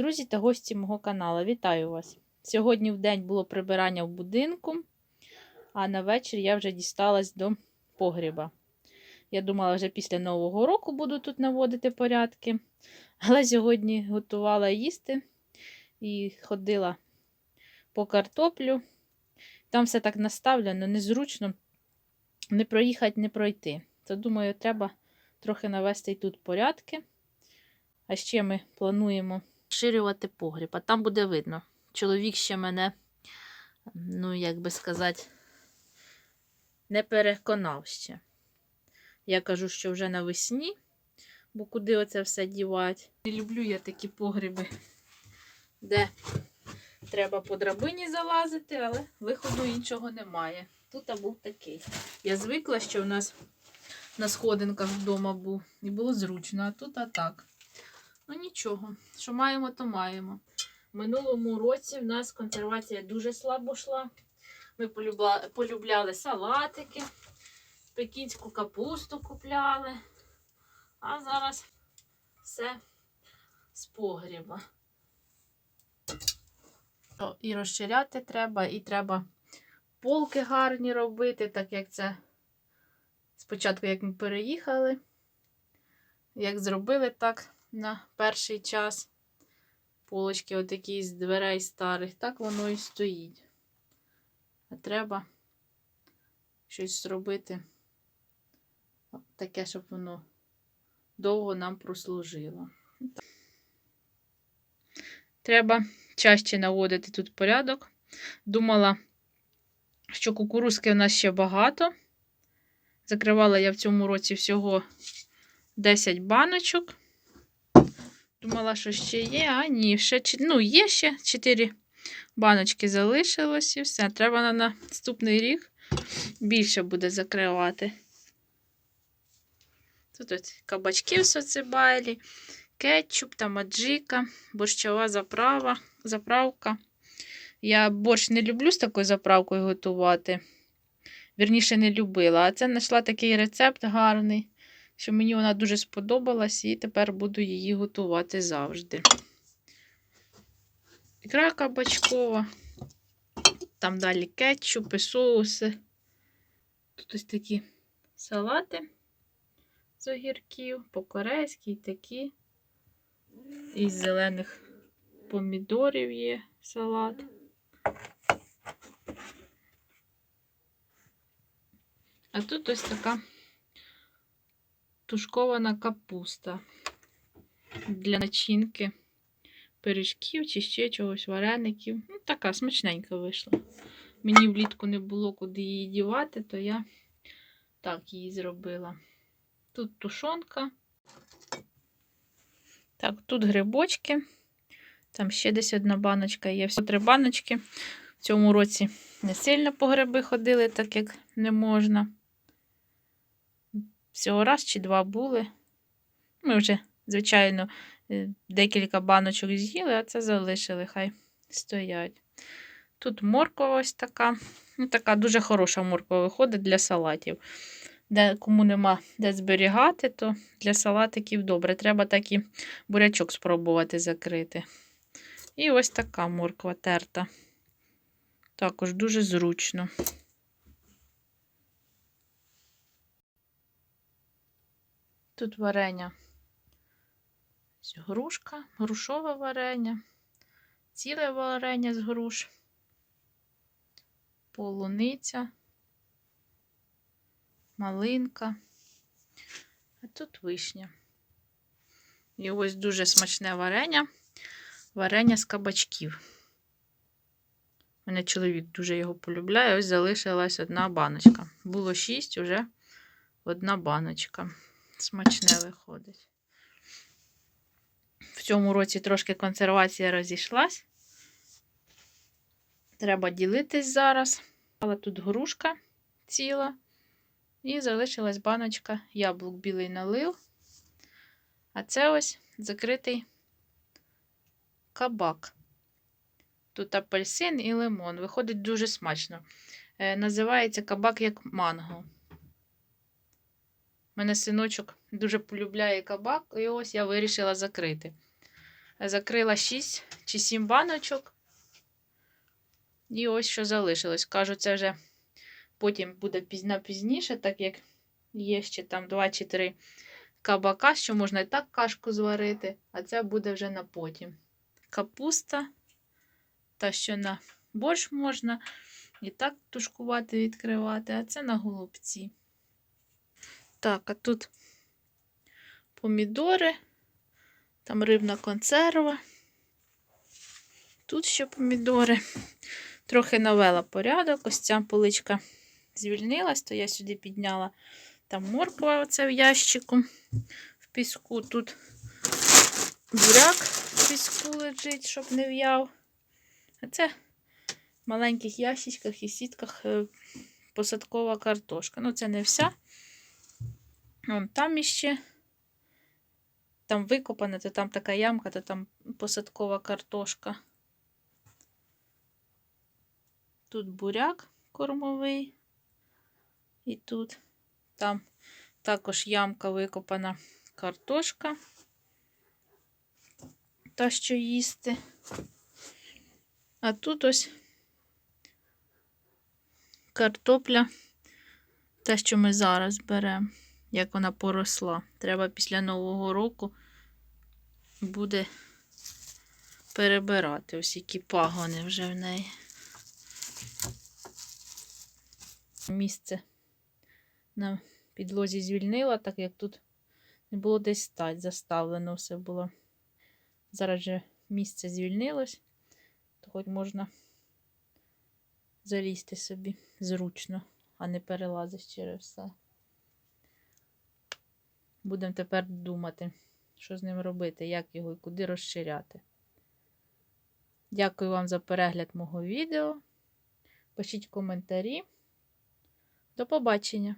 Друзі та гості мого каналу, вітаю вас! Сьогодні в день було прибирання в будинку, а на вечір я вже дісталась до погріба. Я думала, вже після Нового року буду тут наводити порядки, але сьогодні готувала їсти і ходила по картоплю. Там все так наставлено, незручно не проїхати, не пройти. То, думаю, треба трохи навести і тут порядки. А ще ми плануємо розширювати погріб, а там буде видно. Чоловік ще мене, ну, як би сказати, не переконав ще. Я кажу, що вже навесні, бо куди оце все дівати. Не люблю я такі погріби, де треба по драбині залазити, але виходу іншого немає. Тут був такий. Я звикла, що в нас на сходинках вдома був, і було зручно, а тут а так. Ну нічого, що маємо, то маємо. В минулому році в нас консервація дуже слабо йшла. Ми полюбла... полюбляли салатики, пекінську капусту купляли, а зараз все з погріба. І розширяти треба, і треба полки гарні робити, так як це спочатку, як ми переїхали, як зробили так на перший час полочки отакі з дверей старих, так воно і стоїть. А треба щось зробити таке, щоб воно довго нам прослужило. Треба чаще наводити тут порядок. Думала, що кукурузки у нас ще багато. Закривала я в цьому році всього 10 баночок. Думала, що ще є, а ні, ще ну, є ще 4 баночки залишилось і все. Треба на наступний рік більше буде закривати. Тут ось кабачки в социбайлі, кетчуп, тамаджика, борщова заправа, заправка. Я борщ не люблю з такою заправкою готувати. Вірніше, не любила. А це знайшла такий рецепт гарний що мені вона дуже сподобалась, і тепер буду її готувати завжди. Ікра кабачкова, там далі кетчупи, соуси. Тут ось такі салати з огірків, по-корейськи такі. Із зелених помідорів є салат. А тут ось така тушкована капуста для начинки пиріжків чи ще чогось, вареників. Ну, така смачненька вийшла. Мені влітку не було куди її дівати, то я так її зробила. Тут тушонка. Так, тут грибочки. Там ще десь одна баночка є. Всього три баночки. В цьому році не сильно по гриби ходили, так як не можна. Всього раз чи два були. Ми вже, звичайно, е, декілька баночок з'їли, а це залишили, хай стоять. Тут морква ось така. Ну, Така дуже хороша морква виходить для салатів. Де Кому нема де зберігати, то для салатиків добре. Треба так і бурячок спробувати закрити. І ось така морква терта. Також дуже зручно. Тут варення грушка, грушове варення, ціле варення з груш, полуниця, малинка, а тут вишня. І ось дуже смачне варення, варення з кабачків. Мене чоловік дуже його полюбляє. Ось залишилась одна баночка. Було шість, уже одна баночка смачне виходить. В цьому році трошки консервація розійшлась. Треба ділитись зараз. Але тут грушка ціла. І залишилась баночка яблук білий налив. А це ось закритий кабак. Тут апельсин і лимон. Виходить дуже смачно. Е, називається кабак як манго мене синочок дуже полюбляє кабак, і ось я вирішила закрити. Закрила 6 чи 7 баночок. І ось що залишилось. Кажу, це вже потім буде пізна пізніше, так як є ще там 2 чи 3 кабака, що можна і так кашку зварити, а це буде вже на потім. Капуста, та що на борщ можна і так тушкувати, відкривати, а це на голубці. Так, а тут помідори, там рибна консерва. Тут ще помідори. Трохи навела порядок. Ось ця поличка звільнилась, то я сюди підняла там морква оце в ящику в піску. Тут буряк в піску лежить, щоб не в'яв. А це в маленьких ящичках і сітках е, посадкова картошка. Ну, це не вся. Вон там іще. Там викопана, то там така ямка, то там посадкова картошка. Тут буряк кормовий. І тут там також ямка викопана картошка. Та, що їсти. А тут ось картопля, та, що ми зараз беремо, як вона поросла. Треба після Нового року буде перебирати. Ось які пагони вже в неї. Місце на підлозі звільнила, так як тут не було десь стать, заставлено все було. Зараз же місце звільнилось, то хоч можна залізти собі зручно, а не перелазиш через все. Будемо тепер думати, що з ним робити, як його і куди розширяти. Дякую вам за перегляд мого відео. Пишіть коментарі. До побачення!